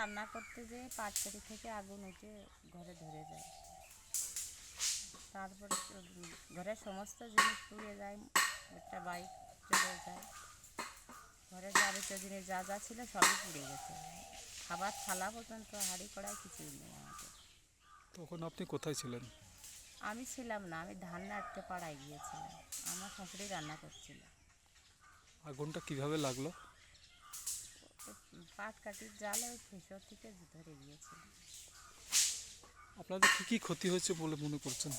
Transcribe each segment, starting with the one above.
রান্না করতে যেয়ে পাঁচকারি থেকে আগুন উঠে ঘরে ধরে যায়। তারপরে ঘরের সমস্ত জিনিস পুড়ে যায় একটা বাইক চলে যায়। ঘরে যাবতীয় জিনিস যা যা ছিল সবই পুড়ে গেছে। খাবার থালা পর্যন্ত হাঁড়ি কড়াই কিছুই নেই আমাদের। তখন আপনি কোথায় ছিলেন? আমি ছিলাম না আমি ধান নাড়তে পাড়ায় গিয়েছিলাম। আমার শাশুড়ি রান্না করছিল। আগুনটা কীভাবে লাগল? পাট জালে ওই ফেসর থেকে ধরে গিয়েছে আপনাদের কী কী ক্ষতি হয়েছে বলে মনে করছেন?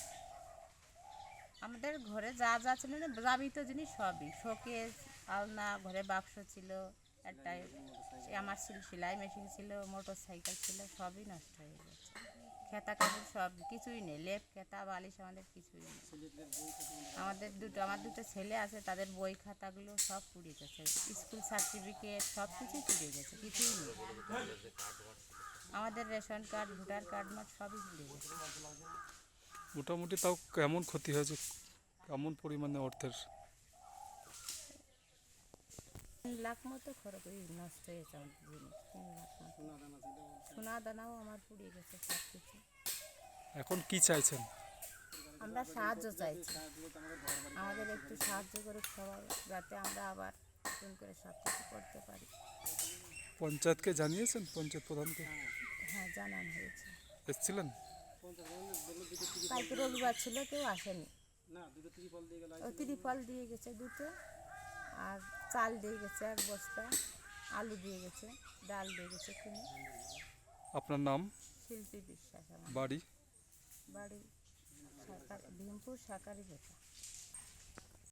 আমাদের ঘরে যা যা ছিল না যাবিত জিনিস সবই। শোকেস আলনা ঘরে বাক্স ছিল। একটা আমার ছিল, সেলাই মেশিন ছিল মোটর সাইকেল ছিল, সবই নষ্ট হয়ে গেছে। খেতা কাপড় সব কিছুই নেই, লেপ, খেতা, বালিশ আমাদের কিছুই নেই। আমাদের দুটো, আমার দুটো ছেলে আছে, তাদের বই খাতাগুলো সব পুড়ে গেছে। স্কুল সার্টিফিকেট সব কিছুই পুড়ে গেছে, কিছুই নেই। আমাদের রেশন কার্ড, ভোটার কার্ড মোট সবই পুড়ে গেছে। মোটামুটি তাও কেমন ক্ষতি হয়েছে? কেমন পরিমাণে অর্থের তিন লাখ মতো খরচ ওই নষ্ট হয়েছে আমার জিনিস তিন লাখ মতো। সোনা দানাও আমার পুড়িয়ে গেছে সব কিছু এখন কি চাইছেন? আমরা সাহায্য চাইছি। আমাদের একটু সাহায্য করে সবাই যাতে আমরা আবার নতুন করে সব কিছু করতে পারি। পঞ্চায়েতকে জানিয়েছেন? পঞ্চায়েত প্রধানকে? হ্যাঁ জানানো হয়েছে। এসছিলেন? কালকে রবিবার ছিল কেউ আসেনি। ও ত্রিফল দিয়ে গেছে দুটো? আর চাল দিয়ে গেছে এক বস্তা আলু দিয়ে গেছে ডাল দিয়ে গেছে কিনে। আপনার নাম? শিল্পী বিশ্বাস আমার। বাড়ি? বাড়ি ভীমপুর সাকারি বেটা